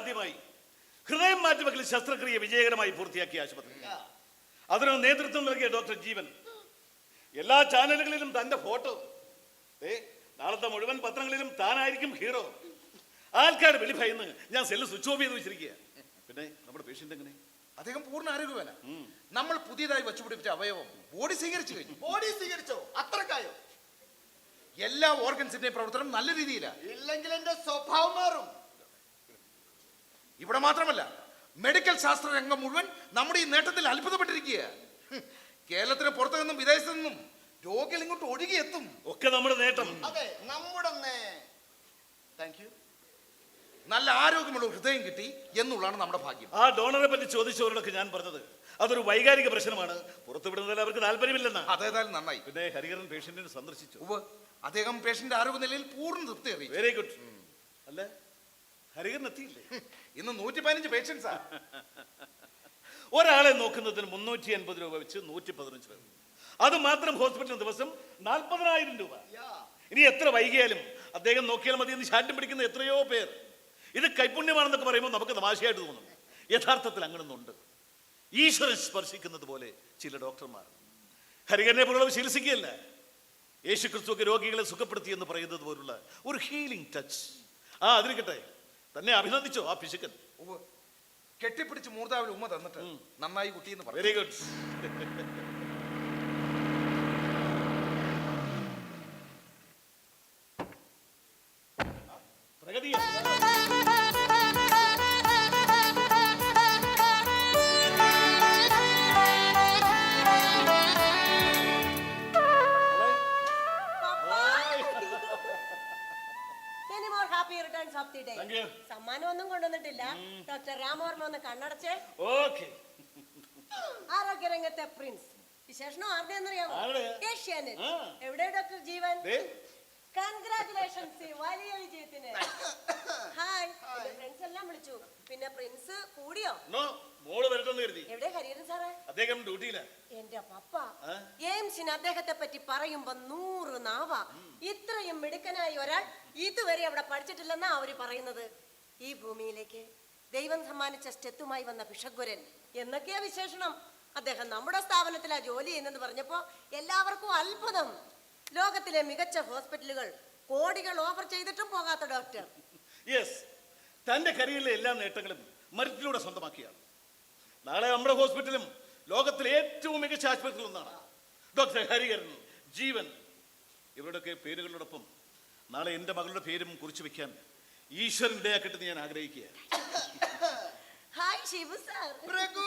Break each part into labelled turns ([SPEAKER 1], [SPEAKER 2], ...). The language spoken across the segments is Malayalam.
[SPEAKER 1] ആദ്യമായി. ഹൃദയം മാറ്റിവെക്കൽ ശസ്ത്രക്രിയ വിജയകരമായി പൂർത്തിയാക്കിയ ആശുപത്രി. അതിന് നേതൃത്വം നൽകിയ ഡോക്ടർ ജീവൻ. എല്ലാ ചാനലുകളിലും തന്റെ ഫോട്ടോ. ഏ നാളത്തെ മുഴുവൻ പത്രങ്ങളിലും താനായിരിക്കും ഹീറോ. ആൾക്കാർ വെളി ഭയന്ന് ഞാൻ സെല്ല് സ്വിച്ച് ഓഫ് ചെയ്ത് വെച്ചിരിക്കുക പിന്നെ നമ്മുടെ പേഷ്യന്റ് എങ്ങനെ?
[SPEAKER 2] അദ്ദേഹം പൂർണ ആരോഗ്യവാന. നമ്മൾ പുതിയതായി വെച്ചുപിടിപ്പിച്ച അവയവം ബോഡി സ്വീകരിച്ചു കഴിഞ്ഞു.
[SPEAKER 3] ബോഡി സ്വീകരിച്ചോ? അത്രക്കായോ?
[SPEAKER 2] എല്ലാ ഓർഗൻസിന്റെയും പ്രവർത്തനം നല്ല രീതിയിലാണ്
[SPEAKER 3] ഇല്ലെങ്കിൽ എന്റെ സ്വഭാവം മാറും.
[SPEAKER 2] ഇവിടെ മാത്രമല്ല മെഡിക്കൽ ശാസ്ത്ര രംഗം മുഴുവൻ നമ്മുടെ ഈ നേട്ടത്തിൽ അത്ഭുതപ്പെട്ടിരിക്കുക കേരളത്തിന് പുറത്തു നിന്നും വിദേശത്തു നിന്നും രോഗികൾ ഇങ്ങോട്ട് ഒഴുകിയെത്തും
[SPEAKER 1] ഒക്കെ നമ്മുടെ നേട്ടം.
[SPEAKER 3] അതെ നമ്മുടെ താങ്ക് യു
[SPEAKER 2] നല്ല ആരോഗ്യമുള്ള ഹൃദയം കിട്ടി എന്നുള്ളതാണ് നമ്മുടെ ഭാഗ്യം.
[SPEAKER 1] ആ ഡോണറെ പറ്റി ചോദിച്ചവരോടൊക്കെ ഞാൻ പറഞ്ഞത് അതൊരു വൈകാരിക പ്രശ്നമാണ്. പുറത്തുവിടുന്നതിൽ അവർക്ക് താല്പര്യമില്ലെന്ന്.
[SPEAKER 2] അതേതായാലും നന്നായി.
[SPEAKER 1] പിന്നെ ഹരിഹരൻ പേഷ്യന്റിനെ സന്ദർശിച്ചു.
[SPEAKER 2] അദ്ദേഹം പേഷ്യന്റ് ആരോഗ്യ നിലയിൽ പൂർണ തൃപ്തി അറിയിച്ചു.
[SPEAKER 1] വെരി ഗുഡ് അല്ല? ഹരിഹരൻ എത്തിയില്ലേ
[SPEAKER 2] ഇന്ന് നൂറ്റി പതിനഞ്ച് പേഷ്യൻസാ
[SPEAKER 1] ഒരാളെ നോക്കുന്നതിന് മുന്നൂറ്റി അൻപത് രൂപ വെച്ച് നൂറ്റി പതിനഞ്ച് രൂപ. അത് മാത്രം ഹോസ്പിറ്റൽ ദിവസം നാൽപ്പതിനായിരം രൂപ. ഇനി എത്ര വൈകിയാലും അദ്ദേഹം നോക്കിയാൽ മതി എന്ന് ശാഠ്യം പിടിക്കുന്ന എത്രയോ പേർ. ഇത് കൈപുണ്യമാണെന്നൊക്കെ പറയുമ്പോൾ നമുക്ക് തമാശയായിട്ട് തോന്നും. യഥാർത്ഥത്തിൽ അങ്ങനൊന്നുണ്ട് ഈശ്വരൻ സ്പർശിക്കുന്നത് പോലെ ചില ഡോക്ടർമാർ. ഹരികരനെ പോലുള്ളവർ ചികിത്സിക്കുകയല്ല. യേശു ക്രിസ്തുവൊക്കെ രോഗികളെ സുഖപ്പെടുത്തി എന്ന് പറയുന്നത് പോലുള്ള ഒരു ഹീലിംഗ് ടച്ച് ആ അതിരിക്കട്ടെ. തന്നെ അഭിനന്ദിച്ചോ ആ പിശുക്കൻ
[SPEAKER 2] കെട്ടിപ്പിടിച്ച് മൂർതാവിൽ ഉമ്മ തന്നിട്ട് നന്നായി കുട്ടി എന്ന് പറഞ്ഞു.
[SPEAKER 1] വെരി ഗുഡ് പ്രഗതി
[SPEAKER 4] returns
[SPEAKER 1] സമ്മാനം
[SPEAKER 4] ഒന്നും കൊണ്ടുവന്നിട്ടില്ല. ഡോക്ടർ രാമവർമ്മ ഒന്ന് കണ്ണടച്ചേ.
[SPEAKER 1] ഓക്കെ
[SPEAKER 4] ആരോഗ്യരംഗത്തെ പ്രിൻസ് വിശേഷണം? ആരുടെയെന്നറിയാമോ
[SPEAKER 1] ആരുടെയാ?
[SPEAKER 4] ഏഷ്യാനെറ്റ്.
[SPEAKER 1] ആ.
[SPEAKER 4] എവിടെ ഡോക്ടർ ജീവൻ. കൺഗ്രാറ്റുലേഷൻസ് വലിയ വിജയത്തിന്. ഹായ് ഫ്രണ്ട്സ് എല്ലാം വിളിച്ചു. പിന്നെ പ്രിൻസ് കൂടിയോ?
[SPEAKER 1] നോ മോൾ വരട്ടെന്ന് കരുതി.
[SPEAKER 4] എവിടെ ഹരിഹരൻ സാറേ?
[SPEAKER 1] അദ്ദേഹം ഡ്യൂട്ടിയിലാ.
[SPEAKER 4] എന്റെ പപ്പ. എയിംസിന് അദ്ദേഹത്തെ പറ്റി പറയുമ്പോ നൂറ് നാവ. ഇത്രയും മിടുക്കനായി ഒരാൾ ഇതുവരെ അവിടെ പഠിച്ചിട്ടില്ലെന്നാ അവർ പറയുന്നത്? ഈ ഭൂമിയിലേക്ക് ദൈവം സമ്മാനിച്ച സ്റ്റെത്തുമായി വന്ന ഭിഷഗ്വരൻ എന്നൊക്കെയാ വിശേഷണം. അദ്ദേഹം നമ്മുടെ സ്ഥാപനത്തിലാ ജോലി ചെയ്യുന്നെന്ന് പറഞ്ഞപ്പോ എല്ലാവർക്കും അത്ഭുതം. ലോകത്തിലെ മികച്ച ഹോസ്പിറ്റലുകൾ കോടികൾ ഓഫർ ചെയ്തിട്ടും പോകാത്ത ഡോക്ടർ.
[SPEAKER 1] യെസ് തന്റെ കരിയറിലെ എല്ലാ നേട്ടങ്ങളും മരുത്തിലൂടെ സ്വന്തമാക്കിയാണ്. നാളെ നമ്മുടെ ഹോസ്പിറ്റലും ലോകത്തിലെ ഏറ്റവും മികച്ച ആശുപത്രിയിൽ ഒന്നാണ്. ഡോക്ടർ ഹരിഹരൻ ജീവൻ. ഇവരുടെയൊക്കെ പേരുകളോടൊപ്പം നാളെ എന്റെ മകളുടെ പേരും കുറിച്ച് വെക്കാൻ ഈശ്വരൻ ഇടയാക്കട്ടെ ഞാൻ ആഗ്രഹിക്കുക
[SPEAKER 4] ഹായ് ശിവ സാർ.
[SPEAKER 3] പ്രഭു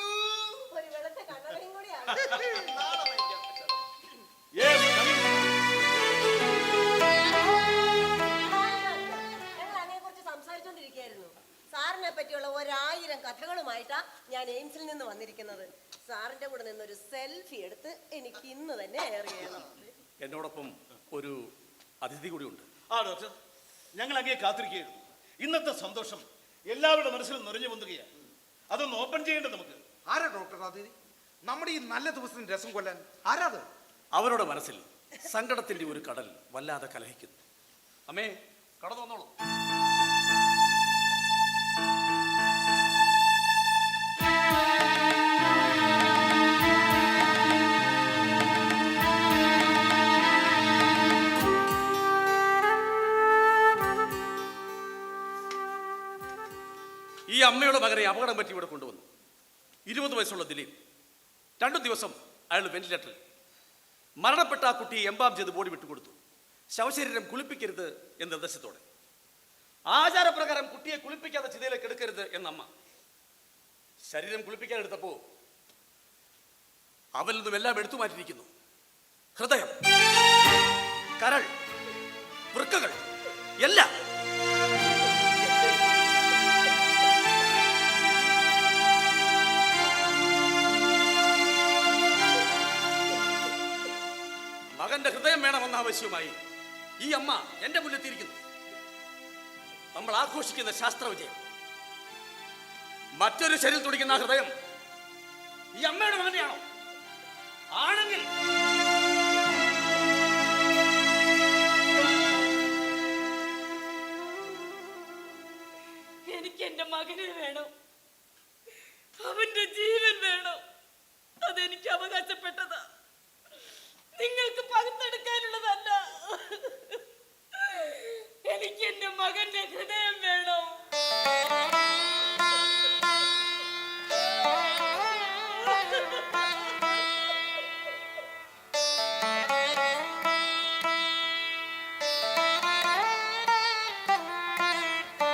[SPEAKER 4] ഒരു വെള്ളത്തെ കണ്ണടയും കൂടിയാണ്. സാറിനെ പറ്റിയുള്ള ഒരായിരം കഥകളുമായിട്ടാ ഞാൻ എയിംസിൽ നിന്ന് വന്നിരിക്കുന്നത്. സാറിന്റെ കൂടെ നിന്ന് ഒരു സെൽഫി എടുത്ത് എനിക്ക് ഇന്ന് തന്നെ എയർ ചെയ്യണം.
[SPEAKER 5] എന്നോടൊപ്പം ഒരു അതിഥി കൂടി ഉണ്ട്.
[SPEAKER 1] ആ ഡോക്ടർ. ഞങ്ങൾ അങ്ങേ കാത്തിരിക്കുകയായിരുന്നു. ഇന്നത്തെ സന്തോഷം എല്ലാവരുടെ മനസ്സിലും നിറഞ്ഞു പൊന്തുകയാണ്. അതൊന്ന് ഓപ്പൺ ചെയ്യേണ്ടത് നമുക്ക്.
[SPEAKER 2] ആരാ ഡോക്ടർ അതിഥി? നമ്മുടെ ഈ നല്ല ദിവസത്തിന് രസം കൊല്ലാൻ ആരാത്?
[SPEAKER 5] അവരുടെ മനസ്സിൽ സങ്കടത്തിന്റെ ഒരു കടൽ വല്ലാതെ കലഹിക്കുന്നു. അമ്മേ കടന്നു വന്നോളൂ ഈ അമ്മയുടെ മകനെ അപകടം പറ്റി ഇവിടെ കൊണ്ടുവന്നു. ഇരുപത് വയസ്സുള്ള ദിലീപ്. രണ്ടു ദിവസം അയാൾ വെന്റിലേറ്ററിൽ മരണപ്പെട്ട ആ കുട്ടിയെ എംബാം ചെയ്ത് ബോഡി വിട്ടുകൊടുത്തു ശവശരീരം കുളിപ്പിക്കരുത് എന്ന നിർദ്ദേശത്തോടെ. ആചാരപ്രകാരം കുട്ടിയെ കുളിപ്പിക്കാതെ ചിതയിലേക്ക് എടുക്കരുത് എന്ന അമ്മ. ശരീരം കുളിപ്പിക്കാൻ എടുത്തപ്പോ അവൽ നിന്നും എല്ലാം എടുത്തു മാറ്റിയിരിക്കുന്നു. ഹൃദയം കരൾ വൃക്കകൾ എല്ലാം മകന്റെ ഹൃദയം വേണമെന്ന ആവശ്യമായി ഈ അമ്മ എന്റെ മുന്നിലെത്തിയിരിക്കുന്നു. നമ്മൾ ആഘോഷിക്കുന്ന ശാസ്ത്ര വിജയം. മറ്റൊരു ശരീരം തുടിക്കുന്ന ഹൃദയം ഈ അമ്മയുടെ മകനെയാണോ ആണെങ്കിൽ
[SPEAKER 6] എനിക്ക് എന്റെ മകനെ വേണോ. അവന്റെ ജീവൻ വേണോ. അതെനിക്ക് അവകാശപ്പെട്ടതാ. നിങ്ങൾക്ക്